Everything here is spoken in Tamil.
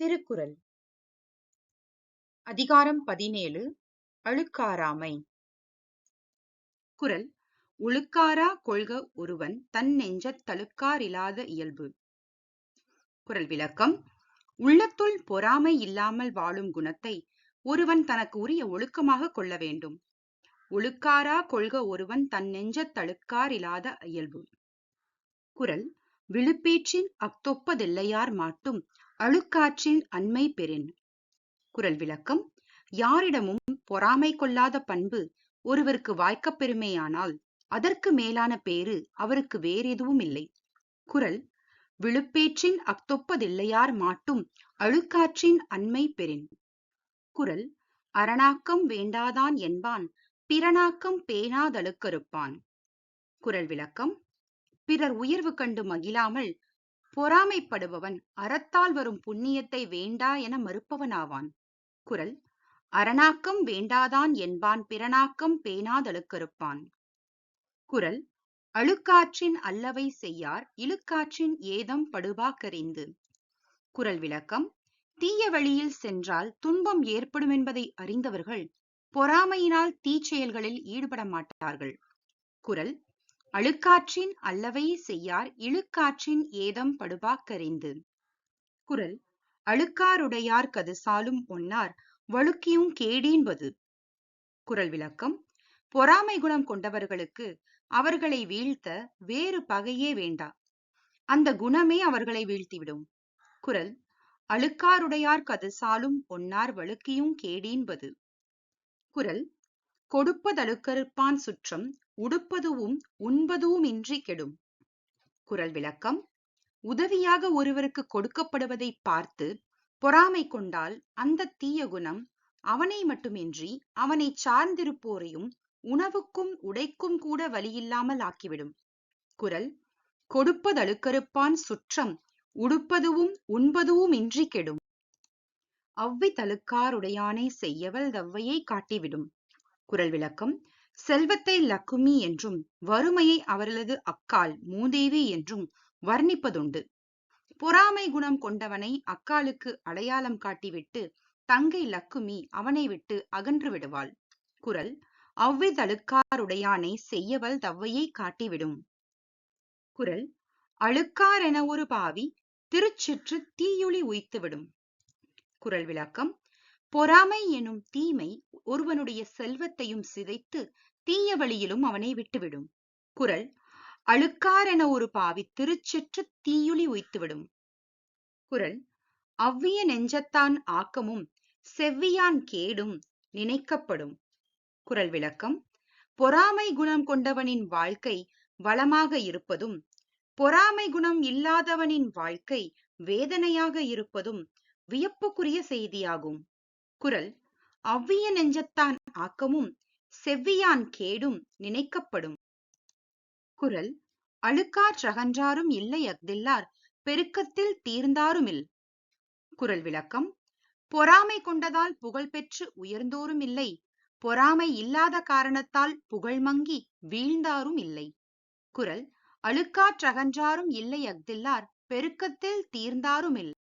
திருக்குறள். அதிகாரம் பதினேழு அழுக்காராமை குரல் ஒழுக்காரா கொள்க ஒருவன் தன் நெஞ்சத் தழுக்காரிலாத இயல்பு. குரல் விளக்கம் உள்ளத்துள் பொறாமை இல்லாமல் வாழும் குணத்தை ஒருவன் தனக்கு உரிய ஒழுக்கமாக கொள்ள வேண்டும். ஒழுக்காரா கொள்க ஒருவன் தன் நெஞ்சத் தழுக்காரில்லாத இயல்பு. குரல் விழுப்பேற்றின் அத்தொப்பதெல்லையார் மாட்டும் அழுக்காற்றின் அண்மை பெறின். குரல் விளக்கம் யாரிடமும் பொறாமை கொள்ளாத பண்பு ஒருவருக்கு வாய்க்கப் பெருமையானால் அதற்கு மேலான பேறு அவருக்கு வேறெதுவும் இல்லை குரல் விழுப்பேற்றின் அத்தொப்பதில்லையார் மாட்டும் அழுக்காற்றின் அண்மை பெறின். குரல் அரணாக்கம் வேண்டாதான் என்பான் பிறனாக்கம் பேணாதழுக்கறுப்பான். குரல் விளக்கம் பிறர் உயர்வு கண்டு மகிழாமல் பொறாமைப்படுபவன் அறத்தால் வரும் புண்ணியத்தை வேண்டா என மறுப்பவனாவான் குரல் அரணாக்கம் வேண்டாதான் என்பான் பிறனாக்கம் பேணாதழுக்கறுப்பான். குரல் அழுக்காற்றின் அல்லவை செய்யார் இழுக்காற்றின் ஏதம் படுபாக்கறிந்து. குரல் விளக்கம் தீய வழியில் சென்றால் துன்பம் ஏற்படும் என்பதை அறிந்தவர்கள் பொறாமையினால் தீச்செயல்களில் ஈடுபட மாட்டார்கள் குரல் அழுக்காற்றின் அல்லவை செய்யார் இழுக்காற்றின் ஏதம் படுபாக்கறிந்து. குரல் அழுக்காருடையார் கதுசாலும் ஒன்னார் வழுக்கியும் கேடீன்பது. குரல் விளக்கம் பொறாமை குணம் கொண்டவர்களுக்கு அவர்களை வீழ்த்த வேறு பகையே வேண்டா. அந்த குணமே அவர்களை வீழ்த்திவிடும். குரல் அழுக்காருடையார் கதுசாலும் ஒன்னார் வழுக்கியும் கேடீன்பது. குரல் கொடுப்பதழுக்கறுப்பான் சுற்றம் உடுப்பதுவும் உண்பதுவும் இன்றி கெடும். குரல் விளக்கம் உதவியாக ஒருவருக்கு கொடுக்கப்படுவதை பார்த்து பொறாமை கொண்டால் அந்த தீய குணம் அவனை மட்டுமின்றி அவனை சார்ந்திருப்போரையும் உணவுக்கும் உடைக்கும் கூட வழியில்லாமல் ஆக்கிவிடும். குரல் கொடுப்பதழுக்கறுப்பான் சுற்றம் உடுப்பதுவும் உண்பதுவும் இன்றி கெடும். அவ்வி தழுக்காருடையானை செய்யவல் தவ்வையை காட்டிவிடும். குரல் விளக்கம். செல்வத்தை லக்குமி என்றும் வறுமையை அவர்களது அக்கால் மூதேவி என்றும் வர்ணிப்பதுண்டு. பொறாமை குணம் கொண்டவனை அக்காலுக்கு அடையாளம் காட்டிவிட்டு தங்கை லக்குமி அவனை விட்டு அகன்று விடுவாள். குரல் அவ்விதழுக்காருடையானை செய்யவல் தவ்வையை காட்டிவிடும் குரல் அழுக்காரென ஒரு பாவி திருச்சிற்று தீயுளி உய்த்துவிடும் குரல் விளக்கம் பொறாமை எனும் தீமை ஒருவனுடைய செல்வத்தையும் சிதைத்து தீய வழியிலும் அவனை விட்டுவிடும். குரல் அழுக்காரென ஒரு பாவி திருச்சிற்று தீயுளி உய்த்துவிடும். குரல் அவ்விய நெஞ்சத்தான் ஆக்கமும் செவ்வியான் கேடும் நினைக்கப்படும். குரல் விளக்கம் பொறாமை குணம் கொண்டவனின் வாழ்க்கை வளமாக இருப்பதும் பொறாமை குணம் இல்லாதவனின் வாழ்க்கை வேதனையாக இருப்பதும் வியப்புக்குரிய செய்தியாகும். குரல். அவ்விய நெஞ்சத்தான் ஆக்கமும் செவ்வியான் கேடும் நினைக்கப்படும். குரல். அழுக்காற்றகன்றாரும் இல்லை அஃதில்லார் பெருக்கத்தில் தீர்ந்தாருமில். குரல் விளக்கம். பொறாமை கொண்டதால் புகழ் பெற்று உயர்ந்தோரும் இல்லை. பொறாமை இல்லாத காரணத்தால் புகழ் மங்கி வீழ்ந்தாரும் இல்லை. குரல். அழுக்காற்றகன்றாரும் இல்லை அஃதில்லார் பெருக்கத்தில் தீர்ந்தாருமில்.